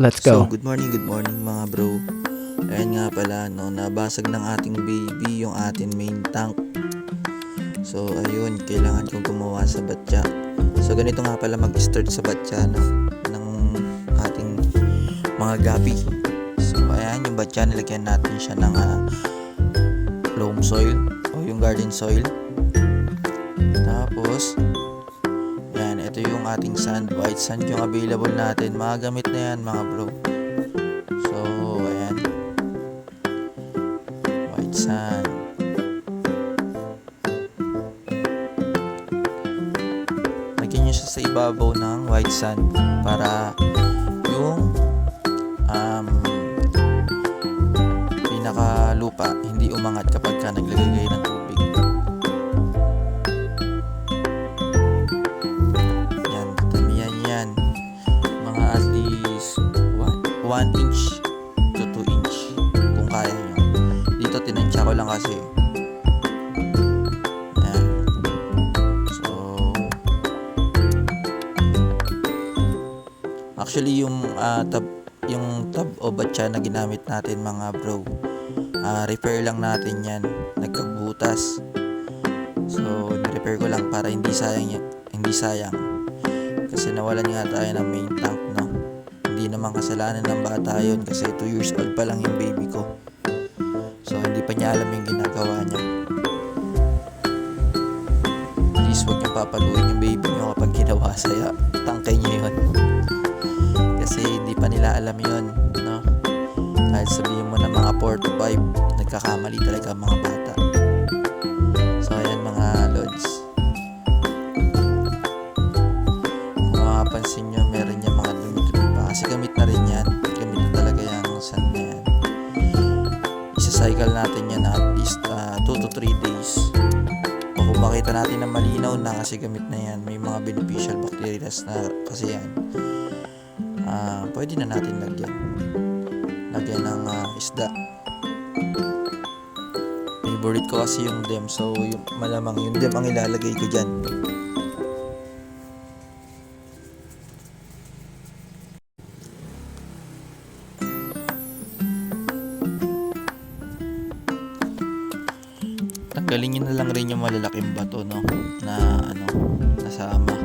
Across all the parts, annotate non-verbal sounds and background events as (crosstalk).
Let's So, go. good morning, good morning mga bro. Ayan nga pala, no, nabasag ng ating baby yung ating main tank. So, ayun, kailangan kong gumawa sa batya. So, ganito nga pala mag-start sa batya, no, ng ating mga gabi. So, ayan, yung batya, nilagyan natin siya ng ah, loam soil o yung garden soil. Tapos, ito yung ating sand. White sand yung available natin. Mga gamit na yan, mga bro. So, ayan. White sand. Lagyan nyo siya sa ibabaw ng white sand para actually yung ah, tab yung tab o batya na ginamit natin mga bro ah, repair lang natin yan. Nagkabutas. So ni-repair ko lang para hindi sayang hindi sayang. Kasi nawalan nga tayo ng main tank no? Hindi naman kasalanan ng bata yun kasi 2 years old pa lang yung baby ko. So hindi pa niya alam yung ginagawa niya. Please huwag niyo papaluin yung baby niyo kapag ginawa saya tangkay niyo yun nila alam yun no kahit sabihin mo na mga 4 to 5 nagkakamali talaga mga bata so ayan mga lods kung makapansin nyo, meron niya mga dumi-dumi pa. Kasi gamit na rin yan. Gamit na talaga yung sand na yan. Isa-cycle natin yan at least 2 to 3 days. Kung makita natin na malinaw na kasi gamit na yan, may mga beneficial bacteria na kasi yan. Ah, pwede na natin lagyan. Lagyan ng ah, isda. Favorite ko kasi yung dem. So, yung, malamang yung dem ang ilalagay ko dyan. tanggalin nyo na lang rin yung malalaking bato no na ano nasama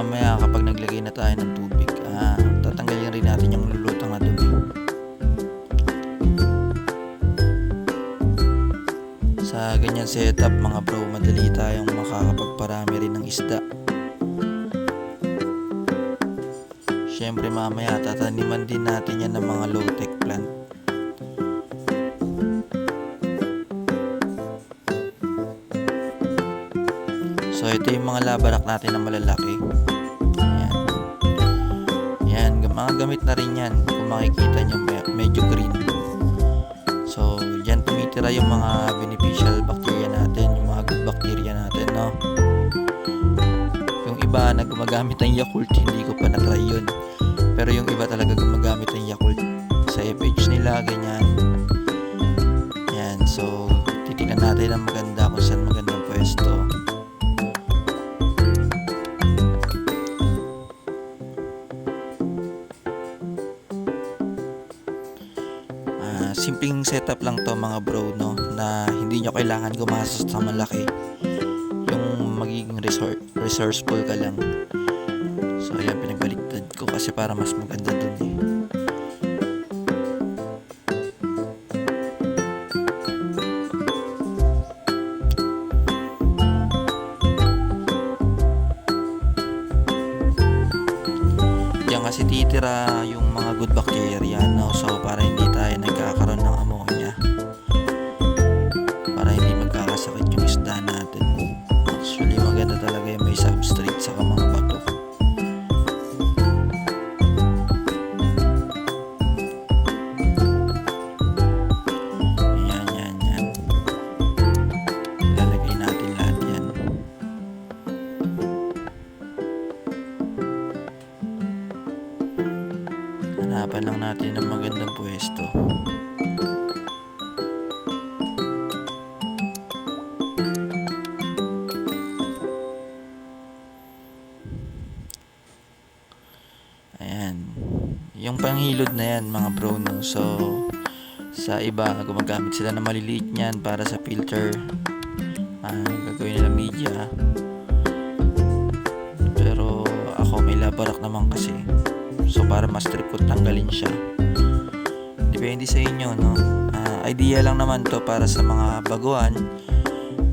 mamaya kapag naglagay na tayo ng tubig ah, tatanggalin rin natin yung lulutang na dumi sa ganyan setup mga bro madali tayong makakapagparami rin ng isda. Syempre mamaya tataniman din natin yan ng mga low tech plant So ito yung mga labarak natin na malalaki. Ayan. Ayan, mga gamit na rin yan. Kung makikita nyo, me- medyo green. So, dyan tumitira yung mga beneficial bacteria natin, yung mga good bacteria natin, no? Yung iba na gumagamit ng Yakult, hindi ko pa na-try yun. Pero yung iba talaga gumagamit ng Yakult sa FH nila, ganyan. Yan, so, titignan natin ang maganda kung saan magandang pwesto. Simpleng setup lang to mga bro no? Na hindi nyo kailangan gumastos sa malaki. Yung magiging resor- resourceful ka lang. So ayan pinagbaliktad ko kasi para mas maganda dun eh. Diyan kasi titira yung mga good bacteria no? So natin ng magandang pwesto Ayan. Yan. Yung panghilod na yan mga bro no. So sa iba gumagamit sila ng maliliit niyan para sa filter. Ah, gagawin nila media. Pero ako may labarak naman kasi. So para mas trip ko tanggalin siya. Depende sa inyo no. Ah, idea lang naman to para sa mga baguhan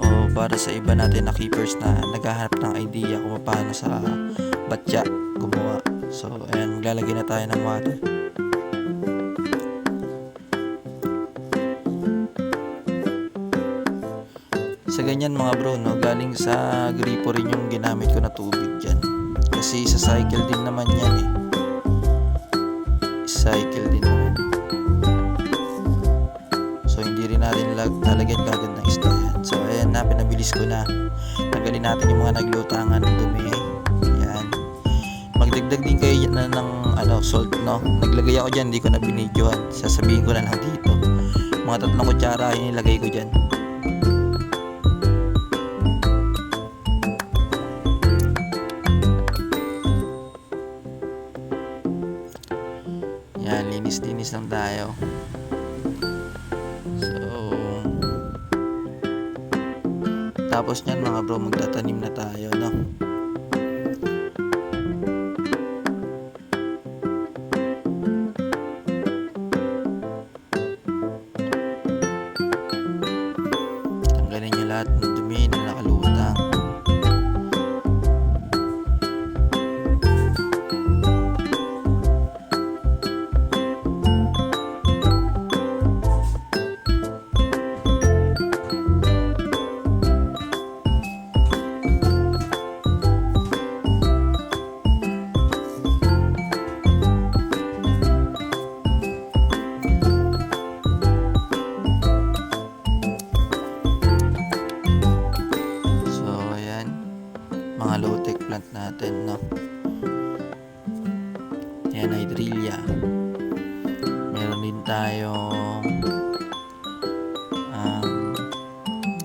o para sa iba natin na keepers na naghahanap ng idea kung paano sa batya gumawa. So, ayan, maglalagay na tayo ng water. Sa ganyan mga bro, no, galing sa gripo rin yung ginamit ko na tubig dyan. Kasi sa cycle din naman yan eh. Cycle din naman. Lag lalagyan kagad ng isda yan. So, ayan na, pinabilis ko na. Tanggalin natin yung mga naglutangan ng dumi. Yan. Magdagdag din kayo na ng ano, salt, no? Naglagay ako dyan, hindi ko na binidyohan. Sasabihin ko na lang dito. Mga tatlong kutsara yung nilagay ko dyan. Yan, linis-linis lang tayo. Tapos niyan mga bro, magtatanim na tayo, no? Tanggalin niyo lahat ng dumi na nakalutang.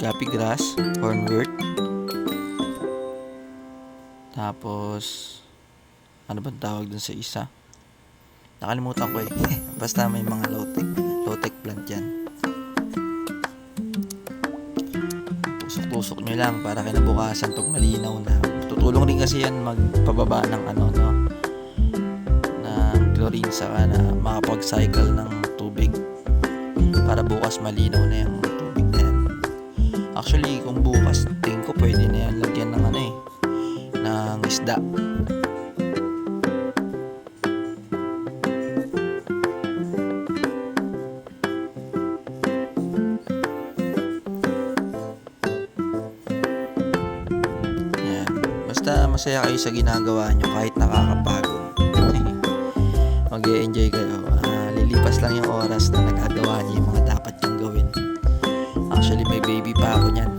Gapi grass, hornwort. Tapos, ano bang tawag dun sa isa? Nakalimutan ko eh. (laughs) Basta may mga low-tech, low-tech plant yan. tusok-tusok nyo lang para kinabukasan pag malinaw na. Tutulong rin kasi yan magpababa ng ano, no? ng chlorine saka na makapag-cycle ng tubig para bukas malinaw na yung. Actually, kung bukas, tingin ko pwede na yan lagyan ng ano eh, ng isda. Yan. Basta masaya kayo sa ginagawa nyo kahit nakakapagod. (laughs) mag enjoy kayo. Ah, lilipas lang yung oras na nagagawa nyo baby pa ako niyan.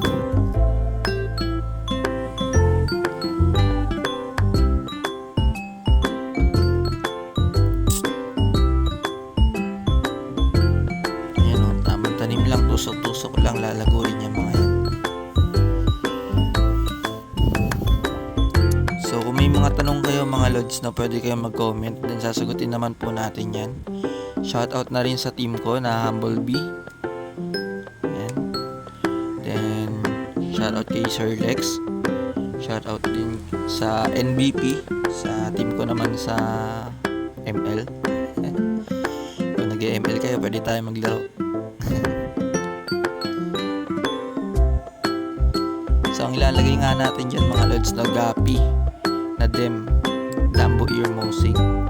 Ayan o, tamang tanim lang, tusok-tusok lang, lalago rin yung mga yan. So kung may mga tanong kayo mga lods na pwede kayong mag-comment then sasagutin naman po natin yan. Shoutout na rin sa team ko na Humblebee. Shoutout kay Sir Lex. Shoutout din sa NBP sa team ko naman sa ML. (laughs) Kung nag-ML kayo pwede tayo maglaro. (laughs) So ang ilalagay nga natin dyan mga lods na gapi na dem Lambo ear mosaic.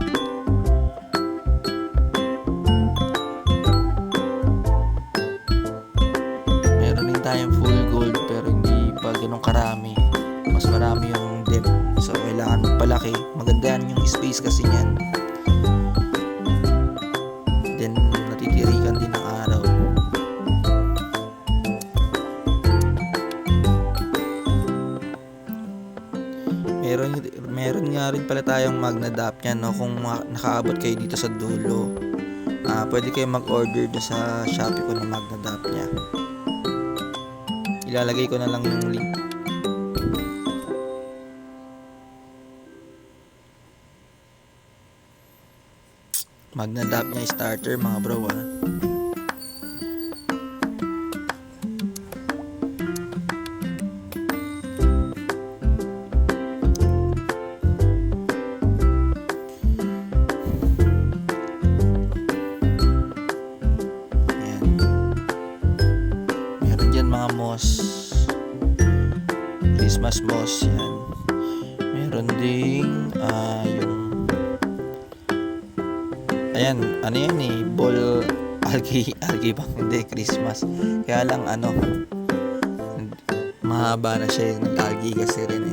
Rin pala tayong magnadap yan, no? Kung nakaabot kayo dito sa dulo, ah pwede kayo mag-order doon sa Shopee ko ng magnadap niya. Ilalagay ko na lang yung link. Magnadap niya starter mga bro ah. Moss. Christmas moss yan. Meron ding ah, yung Ayan, ano yan eh, ball (laughs) algae, algae bang hindi, Christmas. Kaya lang ano, mahaba na siya yung algae kasi rin eh.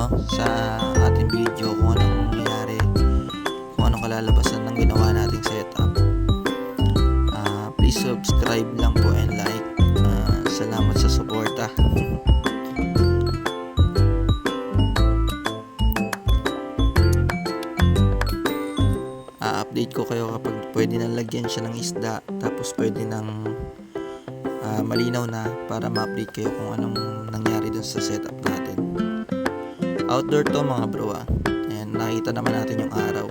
No sa ating video kung anong nangyayari kung anong kalalabasan ng ginawa nating setup. Ah, please subscribe lang po and like. Ah, salamat sa suporta. update ko kayo kapag pwede nang lagyan siya ng isda tapos pwede nang ah, malinaw na para ma-update kayo kung anong nangyari dun sa setup natin. Outdoor to mga bro ah. Ayan, nakita naman natin yung araw.